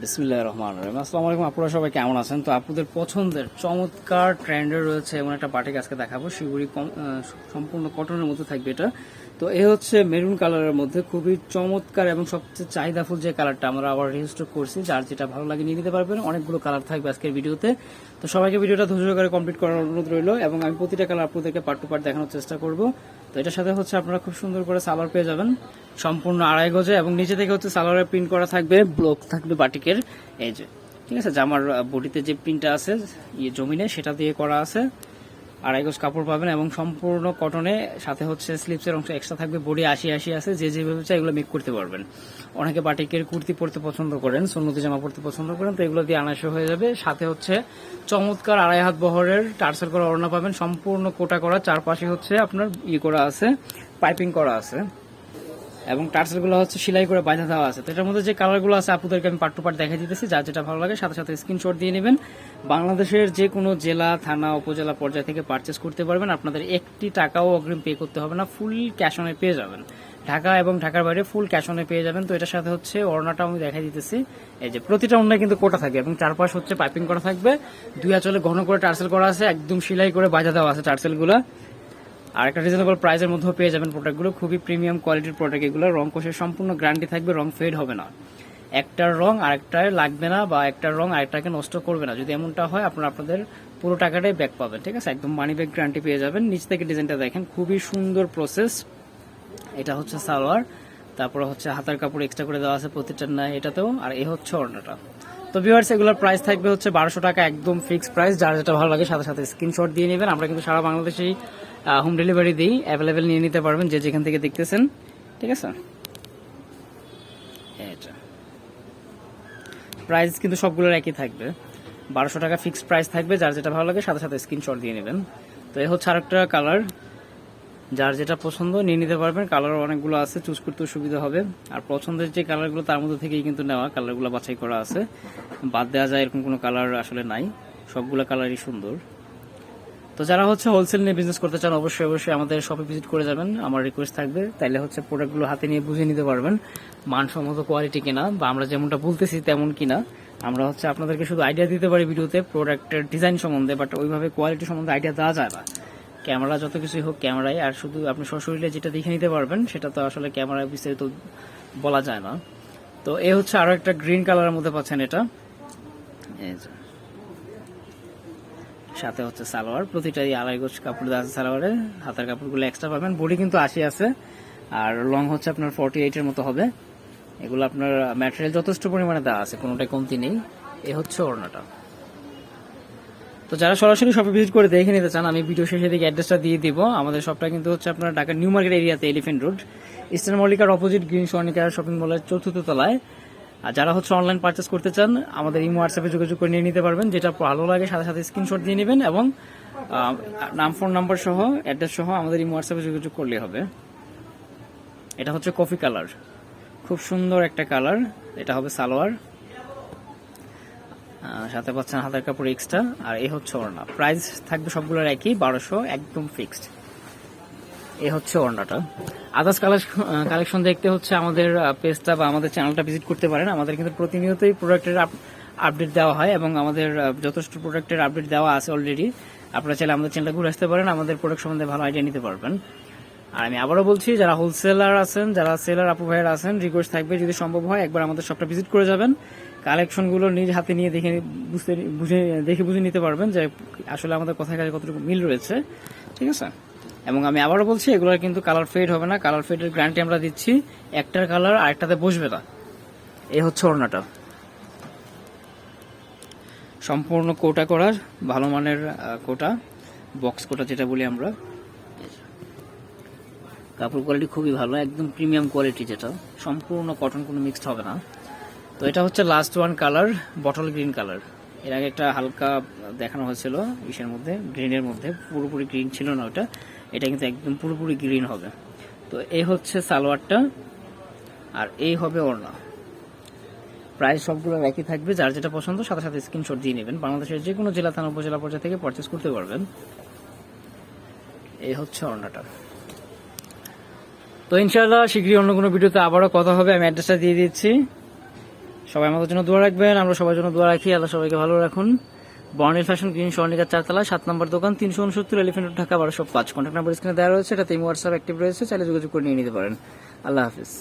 বিসমিল্লাহ রহমান রহিম। আসসালামু আলাইকুম, আপনারা সবাই কেমন আছেন? তো আপনাদের পছন্দের চমৎকার ট্রেন্ডে রয়েছে এমন একটা বাটিক আজকে দেখাবো। শিগুড়ি সম্পূর্ণ কটনের মধ্যে থাকবে এটা। তো এ হচ্ছে মেরুন কালারের মধ্যে খুবই চমৎকার এবং সবচেয়ে চাহিদাফুল যে কালারটা আমরা আবার রেজিস্টার করছি, যার যেটা ভালো লাগে নিয়ে নিতে পারবেন। অনেকগুলো কালার থাকবে আজকের ভিডিওতে। তো সবাইকে ভিডিওটা ধৈর্য করে কমপ্লিট করার অনুরোধ রইল এবং আমি প্রতিটা কালার আপনাদেরকে পার্ট টু পার্ট দেখানোর চেষ্টা করব। তো এটার সাথে হচ্ছে আপনারা খুব সুন্দর করে সালোয়ার পেয়ে যাবেন। সম্পূর্ণ আড়াই গজে এবং নিচে থেকে হচ্ছে সালোয়ারের প্রিন্ট করা থাকবে ব্লক থাকবে বাটিকের। এই যে, ঠিক আছে? জামার বডিতে যে প্রিন্টটা আছে ইয়ে জমিনে, সেটা দিয়ে করা আছে। আড়াই গজ কাপড় পাবেন এবং সম্পূর্ণ কটনে সাথে হচ্ছে স্লিপসের অংশ এক্সট্রা থাকবে, বডি আশি আশি আছে, যে যেভাবে চাই এগুলো মেক করতে পারবেন। অনেকে বাটিকের কুর্তি পরতে পছন্দ করেন, সন্নতি জামা পরতে পছন্দ করেন, তো এগুলো দিয়ে আনাসে হয়ে যাবে। সাথে হচ্ছে চমৎকার আড়াই হাত বহরের টার্সেল করা ওড়না পাবেন, সম্পূর্ণ কোটা করা, চারপাশে হচ্ছে আপনার ইয়ে করা আছে, পাইপিং করা আছে। এবং টার্সেলগুলো হচ্ছে সেলাই করে বাঁধা দেওয়া আছে। তো এটার মধ্যে যে কালারগুলো আছে, আপুদেরকে আমি পার্ট টু পার্ট দেখা দিতেছি, যা যেটা ভালো লাগে, সাথে সাথে স্ক্রিনশট দিয়ে নেবেন। বাংলাদেশের যে কোনো জেলা, থানা, উপজেলা পর্যায় থেকে পারচেস করতে পারবেন। আপনাদের একটি টাকাও অগ্রিম পে করতে হবে না ফুল ক্যাশ অনে পেয়ে যাবেন। ঢাকা এবং ঢাকার বাইরে ফুল ক্যাশ অনে পেয়ে যাবেন। তো এটার সাথে হচ্ছে ওড়নাটা আমি দেখা দিতেছি। এই যে প্রতিটা ওড়নায় কিন্তু কোটা থাকে এবং চারপাশ হচ্ছে পাইপিং করা থাকবে। দুই আঁচলে ঘন করে টার্সেল করা আছে, একদম সেলাই করে বাজা দেওয়া আছে টার্সেলগুলো। আর একটা রিজনেবল প্রাইসের মধ্যেও পেয়ে যাবেন প্রোডাক্টগুলো খুবই প্রিমিয়াম কোয়ালিটির প্রোডাক্ট এগুলো। রং কোষের সম্পূর্ণ গ্যারান্টি থাকবে, রং ফেড হবে না। একটার রং আরেকটায় লাগবে না বা একটার রং আরেকটাকে নষ্ট করবে না। যদি এমনটা হয়, আপনারা আপনাদের পুরো টাকাটাই ব্যাক পাবেন, ঠিক আছে? একদম মানি ব্যাক গ্যারান্টি পেয়ে যাবেন। নিচ থেকে ডিজাইনটা দেখেন, খুবই সুন্দর প্রসেস এটা হচ্ছে সালোয়ার, তারপরে হচ্ছে হাতার কাপড় এক্সট্রা করে দেওয়া আছে প্রতিটার না, এটাতেও। আর এ হচ্ছে ওড়নাটা। তো ভিউয়ার্স এগুলোর প্রাইস থাকবে হচ্ছে বারোশো টাকা, একদম ফিক্সড প্রাইস যার যেটা ভালো লাগে, সাথে সাথে স্ক্রিনশট দিয়ে নেবেন। আমরা কিন্তু সারা বাংলাদেশেই হোম ডেলিভারি দিই অ্যাভেলেবেল নিয়ে নিতে পারবেন যে যেখান থেকে দেখতেছেন। ঠিক আছে? প্রাইস কিন্তু সবগুলোর একই থাকবে। বারোশো টাকা ফিক্সড প্রাইস থাকবে, যার যেটা ভালো লাগে সাথে সাথে স্ক্রিনশট দিয়ে নেবেন। তো এ হচ্ছে আরেকটা কালার যার যেটা পছন্দ নিয়ে নিতে পারবেন। কালার অনেকগুলো আছে চুজ করতেও সুবিধা হবে। আর পছন্দের যে কালারগুলো তার মধ্যে থেকেই কিন্তু নেওয়া কালারগুলো বাছাই করা আছে। বাদ দেওয়া যায় এরকম কোনো কালার আসলে নাই। সবগুলো কালারই সুন্দর। তো যারা হচ্ছে হোলসেল নিয়ে বিজনেস করতে চান, অবশ্যই অবশ্যই আমাদের শপে ভিজিট করে যাবেন। আমার রিকোয়েস্ট থাকবে, তাইলে হচ্ছে প্রোডাক্টগুলো হাতে নিয়ে বুঝে নিতে পারবেন, মানসম্মত কোয়ালিটি কিনা বা আমরা যেমনটা বলতেছি তেমন কিনা। আমরা হচ্ছে আপনাদেরকে শুধু আইডিয়া দিতে পারি ভিডিওতে প্রোডাক্টের ডিজাইন সম্বন্ধে বাট ওইভাবে কোয়ালিটি সম্বন্ধে আইডিয়া দেওয়া যায় না। ক্যামেরা যত কিছুই হোক ক্যামেরায় আর শুধু আপনি সশরীরে যেটা দেখে নিতে পারবেন, সেটা তো আসলে ক্যামেরায় বিস্তারিত বলা যায় না। তো এ হচ্ছে আরও একটা গ্রিন কালারের মধ্যে পাচ্ছেন এটা। এই যে। সাথে হচ্ছে সালোয়ার, প্রতিটাই আড়াই গোছ কাপড় দেওয়া আছে সালোয়ারে। হাতার কাপড়গুলো এক্সট্রা পাবেন। বডি কিন্তু আশি আছে। আর লং হচ্ছে আপনার ফর্টি এইটের মতো হবে। এগুলো আপনার ম্যাটেরিয়াল যথেষ্ট পরিমাণে দেওয়া আছে, কোনোটাই কমতি নেই। এ হচ্ছে ওড়নাটা। তো যারা সরাসরি শপে ভিজিট করে দেখে নিতে চান, আমি ভিডিও শেষে দিকে অ্যাড্রেসটা দিয়ে দিব। আমাদের শপটা কিন্তু হচ্ছে আপনার ঢাকা নিউ মার্কেট এরিয়াতে এলিফেন্ট রোড ইস্টার্ন মল্লিকার অপোজিট গ্রিন সোয়ানিকার শপিং মলের চতুর্থ তলায়। আর যারা হচ্ছে অনলাইন পারচেস করতে চান, আমাদের ইমো হোয়াটসঅ্যাপে যোগাযোগ করে নিয়ে নিতে পারবেন, যেটা ভালো লাগে, সাথে সাথে স্ক্রিনশট দিয়ে নেবেন এবং নাম ফোন নাম্বার সহ অ্যাড্রেস সহ আমাদের ইমো হোয়াটসঅ্যাপে যোগাযোগ করলে হবে। এটা হচ্ছে কফি কালার খুব সুন্দর একটা কালার এটা হবে সালোয়ার। সাথে পাচ্ছেন হাতের কাপড় এক্সট্রা আর এই হচ্ছে ওড়না। প্রাইস থাকবে সবগুলোর একই, বারোশো, একদম ফিক্সড এ হচ্ছে ওড়নাটা। আদার্স কালেকশন দেখতে হচ্ছে আমাদের পেজটা বা আমাদের চ্যানেলটা ভিজিট করতে পারেন। আমাদের কিন্তু প্রতিনিয়তই প্রোডাক্টের আপডেট দেওয়া হয় এবং আমাদের যথেষ্ট প্রোডাক্টের আপডেট দেওয়া আছে অলরেডি আপনারা চাইলে আমাদের চ্যানেলটা ঘুরে আসতে পারেন, আমাদের প্রোডাক্ট সম্বন্ধে ভালো আইডিয়া নিতে পারবেন। আর আমি আবারও বলছি, যারা হোলসেলার আছেন, যারা সেলার আপু ভাইয়ের আছেন রিকোয়েস্ট থাকবে যদি সম্ভব হয়, একবার আমাদের শপটা ভিজিট করে যাবেন। কালেকশনগুলো নিজ হাতে নিয়ে দেখে বুঝতে বুঝে দেখে বুঝে নিতে পারবেন যে আসলে আমাদের কথায় কাজে কতটুকু মিল রয়েছে। ঠিক আছে? এবং আমি আবারও বলছি, এগুলোর কিন্তু কালার ফেড হবে না। কালার ফেডের গ্যারান্টি আমরা দিচ্ছি, একটার কালার আরেকটাতে বসবে না। এই হচ্ছে ওড়নাটা। সম্পূর্ণ কোটা করার, ভালো মানের কোটা বক্স কোটা যেটা বলি আমরা। কাপড় কোয়ালিটি খুবই ভালো, একদম প্রিমিয়াম কোয়ালিটি যেটা। সম্পূর্ণ কটন কোনো মিক্সড হবে না। তো এটা হচ্ছে last one colour bottle green colour এর আগে একটা হালকা দেখানো হয়েছিল ইসের মধ্যে গ্রিনের মধ্যে। পুরোপুরি গ্রিন ছিল না ওটা। এটা কিন্তু একদম পুরোপুরি গ্রিন হবে। তো এই হচ্ছে সালোয়ারটা, আর এই হবে ওড়না। প্রায় সবগুলো একই থাকবে, যার যেটা পছন্দ, সাথে সাথে স্ক্রিনশট দিয়ে নেবেন। বাংলাদেশের যে কোনো জেলা থানা, উপজেলা পর্যায়ে থেকে পারচেস করতে পারবেন। এই হচ্ছে ওড়নাটা। তো ইনশাআল্লাহ শীঘ্রই অন্য কোনো ভিডিওতে আবারও কথা হবে। আমি অ্যাড্রেসটা দিয়ে দিচ্ছি। সবাই আমাদের জন্য দোয়া রাখবেন, আমরা সবার জন্য দোয়া রাখি, আল্লাহ সবাইকে ভালো রাখুন। বর্ণিল ফ্যাশন গ্রিন স্বর্ণিকার চারতলা, সাত নম্বর দোকান, তিনশো উনসত্তর এলিফেন্ট ঢাকা, বারোশো পাঁচ। কন্ট্যাক্ট নাম্বার স্ক্রিনে দেওয়া রয়েছে এটাতে হোয়াটসঅ্যাপ অ্যাক্টিভ রয়েছে, চাইলে যোগাযোগ করে নিয়ে নিতে পারেন। আল্লাহ হাফিজ।